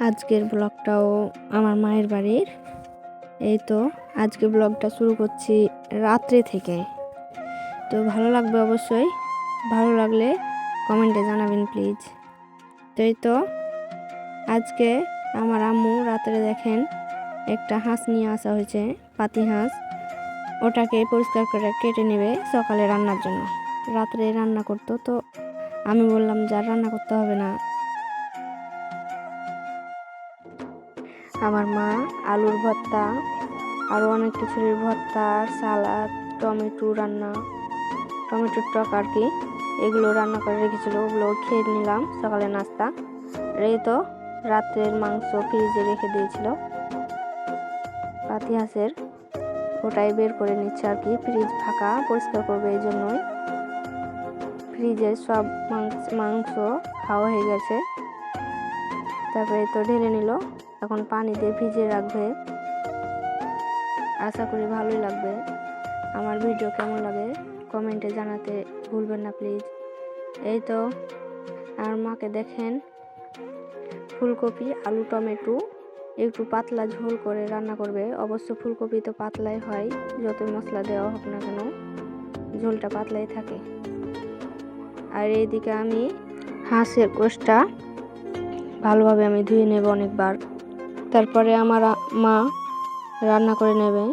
আজকের ব্লগটাও আমার মায়ের বাড়ির। এই তো, আজকে ব্লগটা শুরু করছি রাত্রে থেকে। তো ভালো লাগবে অবশ্যই। ভালো লাগলে কমেন্টে জানাবেন প্লিজ তো এই তো, আজকে আমার আম্মু রাত্রে দেখেন একটা হাঁস নিয়ে আসা হয়েছে, পাতি হাঁস। ওটাকে পরিষ্কার করে কেটে নেবে সকালে রান্নার জন্য। রাত্রে রান্না করতো তো, আমি বললাম যে রান্না করতে হবে না। আমার মা, আলুর ভর্তা আরও অনেক কিছুর ভর্তা, সালাদ, টমেটো রান্না টমেটোর টক আর কি, এগুলো রান্না করে রেখেছিল, ওগুলো খেয়ে নিলাম সকালে নাস্তা। এই তো রাত্রের মাংস ফ্রিজে রেখে দিয়েছিল। পাতি হাঁসের ওটাই বের করে নিচ্ছে আর কি, ফ্রিজ ফাঁকা, পরিষ্কার করবে এই জন্যই। ফ্রিজের সব মাংস খাওয়া হয়ে গেছে। তারপরে তো ঢেলে নিল। এখন পানি দিয়ে ভিজিয়ে রাখবে। আশা করি ভালোই লাগবে। আমার ভিডিও কেমন লাগে কমেন্টে জানাতে ভুলবেন না, প্লিজ। এই তো, আর মাকে দেখেন, ফুলকপি, আলু, টমেটো, একটু পাতলা ঝোল করে রান্না করবে। অবশ্য ফুলকপি তো পাতলাই হয়, যতই মশলা দেওয়া হোক না কেন, ঝোলটা পাতলাই থাকে। আর এইদিকে আমি হাঁসের কোষটা ভালোভাবে আমি ধুয়ে নেব অনেকবার। তারপরে আমার মা রান্না করে নেবে।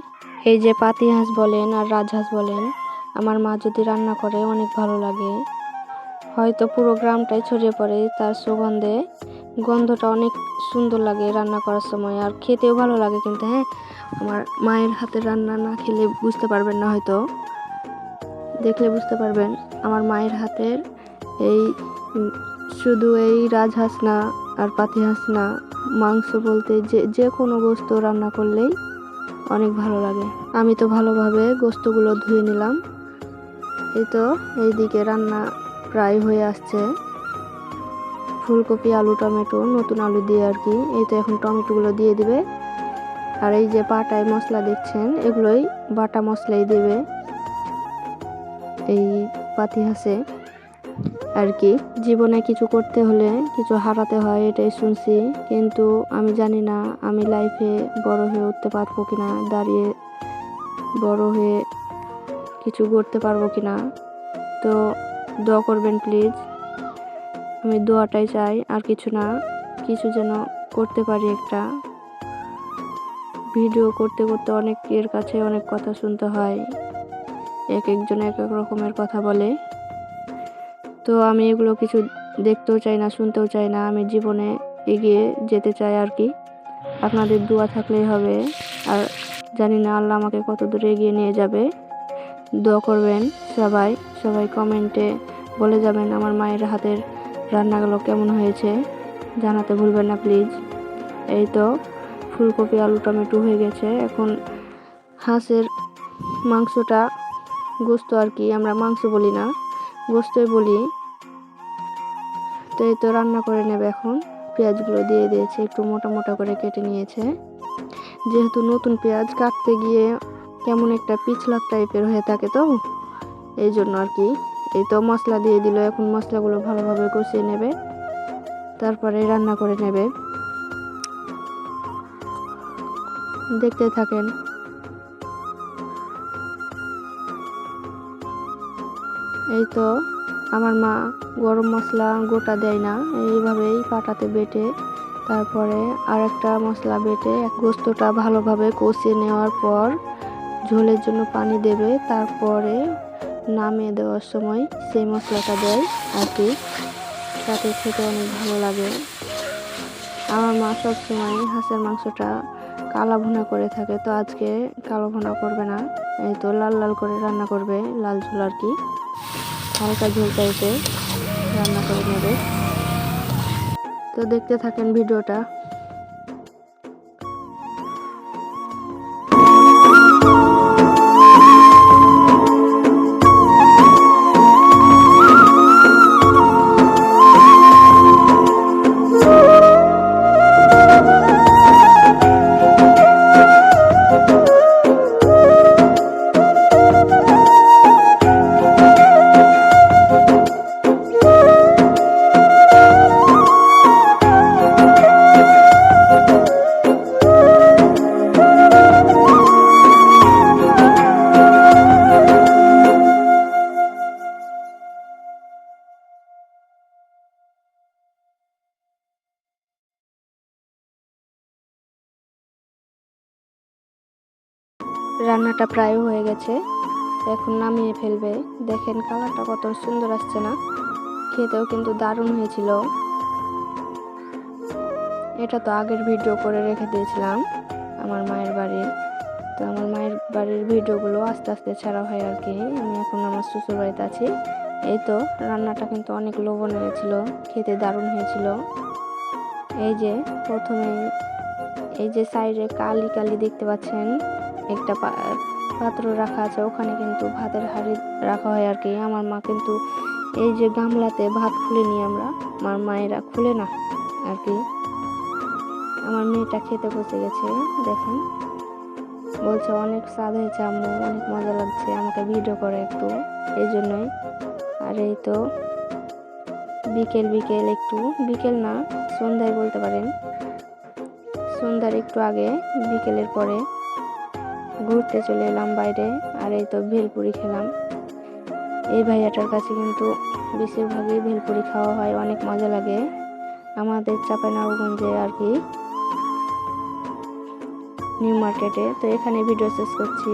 এই যে পাতি হাঁস বলেন আর রাজহাঁস বলেন, আমার মা যদি রান্না করে অনেক ভালো লাগে। হয়তো পুরো গ্রামটাই ছড়িয়ে পড়ে তার সুগন্ধে। গন্ধটা অনেক সুন্দর লাগে রান্না করার সময় আর খেতেও ভালো লাগে কিন্তু হ্যাঁ আমার মায়ের হাতে রান্না না খেলে বুঝতে পারবেন না হয়তো। দেখলে বুঝতে পারবেন, আমার মায়ের হাতের এই শুধু এই রাজহাঁস না আর পাতি হাঁস না মাংস বলতে যে যে কোনো গোস্ত রান্না করলেই অনেক ভালো লাগে। আমি তো ভালোভাবে গোস্তগুলো ধুয়ে নিলাম। এই তো, এইদিকে রান্না প্রায় হয়ে আসছে। ফুলকপি, আলু, টমেটো, নতুন আলু দিয়ে আর কি। এই তো এখন টমেটোগুলো দিয়ে দিবে। আর এই যে পাটায় মশলা দেখছেন, এগুলোই বাটা মশলাই দেবে। এই পাতি হাঁসে আর কি। জীবনে কিছু করতে হলে কিছু হারাতে হয়, এটাই শুনছি। কিন্তু আমি জানি না, আমি লাইফে বড় হয়ে উঠতে পারব কিনা, দাঁড়িয়ে বড় হয়ে কিছু করতে পারব কিনা। তো দোয়া করবেন প্লিজ আমি দোয়াটাই চাই, আর কিছু না, কিছু যেন করতে পারি একটা। ভিডিও করতে করতে অনেকের কাছে অনেক কথা শুনতে হয়। এক একজন এক এক রকমের কথা বলে। তো আমি এগুলো কিছু দেখতেও চাই না, শুনতেও চাই না। আমি জীবনে এগিয়ে যেতে চাই আর কি। আপনাদের দোয়া থাকলেই হবে। আর জানি না আল্লাহ আমাকে কত দূরে এগিয়ে নিয়ে যাবে। দোয়া করবেন সবাই। সবাই কমেন্টে বলে যাবেন আমার মায়ের হাতের রান্নাগুলো কেমন হয়েছে। জানাতে ভুলবেন না প্লিজ এই তো ফুলকপি, আলু, টমেটো হয়ে গেছে। এখন হাঁসের মাংসটা গোস্ত আর কি। আমরা মাংস বলি না, গোস্তই বলি। তো এই তো রান্না করে নেবে এখন। পেঁয়াজগুলো দিয়ে দিয়েছে, একটু মোটা মোটা করে কেটে নিয়েছে। যেহেতু নতুন পেঁয়াজ কাটতে গিয়ে কেমন একটা পিছলাক টাইপের হয়ে থাকে তো, এই জন্য আর কি। এই তো মশলা দিয়ে দিল, এখন মশলাগুলো ভালোভাবে কষিয়ে নেবে। তারপরে রান্না করে নেবে। দেখতে থাকেন। এই তো আমার মা গরম মশলা গোটা দেয় না, এইভাবেই পাটাতে বেটে, তারপরে আর একটা মশলা বেটে এক গোস্তটা ভালোভাবে কষিয়ে নেওয়ার পর ঝোলের জন্য পানি দেবে, তারপরে নামিয়ে দেওয়ার সময় সেই মশলাটা দেয় আর কি। তাতে খেতে অনেক ভালো লাগে। আমার মা সবসময় হাঁসের মাংসটা কালা ভুনা করে থাকে, তো আজকে কালো ভুনা করবে না, এই তো লাল লাল করে রান্না করবে, লাল ঝোল আর কি। হালকা ঝোল টাইপের রান্না করে নেবে। তো দেখতে থাকেন ভিডিওটা। রান্নাটা প্রায় হয়ে গেছে। এখন নামিয়ে ফেলবে। দেখেন কালারটা কত সুন্দর আসছে না? খেতেও কিন্তু দারুণ হয়েছিল। এটা তো আগের ভিডিও করে রেখে দিয়েছিলাম আমার মায়ের বাড়ি তো আমার মায়ের বাড়ির ভিডিওগুলো আস্তে আস্তে ছাড়া হয় আর কি। আমি এখন আমার শ্বশুর বাড়িতে আছি। এই তো রান্নাটা কিন্তু অনেক লোভন হয়েছিল, খেতে দারুণ হয়েছিল। এই যে প্রথমে এই যে সাইডে কালি কালি দেখতে পাচ্ছেন একটা পাত্র রাখা আছে, ওখানে কিন্তু ভাতের হাঁড়ি রাখা হয় আর কি। আমার মা কিন্তু এই যে গামলাতে ভাত খুলে নিই আমরা, আমার মায়েরা খুলে না আর কি। আমার মেয়েটা খেতে বসে গেছে, দেখেন। বলছে, অনেক স্বাদ হয়েছে আম্মু, অনেক মজা লাগছে, আমাকে ভিডিও করে একটু। এই জন্যই। আর এই তো বিকেল বিকেল একটু, বিকেল না, সন্ধ্যায় বলতে পারেন। সন্ধ্যার একটু আগে, বিকেলের পরে ঘুরতে চলে এলাম বাইরে, আর এই তো ভেলপুরি খেলাম। এই ভাইয়াটার কাছে কিন্তু বেশিরভাগই ভেলপুরি খাওয়া হয়, অনেক মজা লাগে। আমাদের চাপানাগঞ্জে আর কি, নিউ মার্কেটে। তো এখানে ভিডিও শেষ করছি।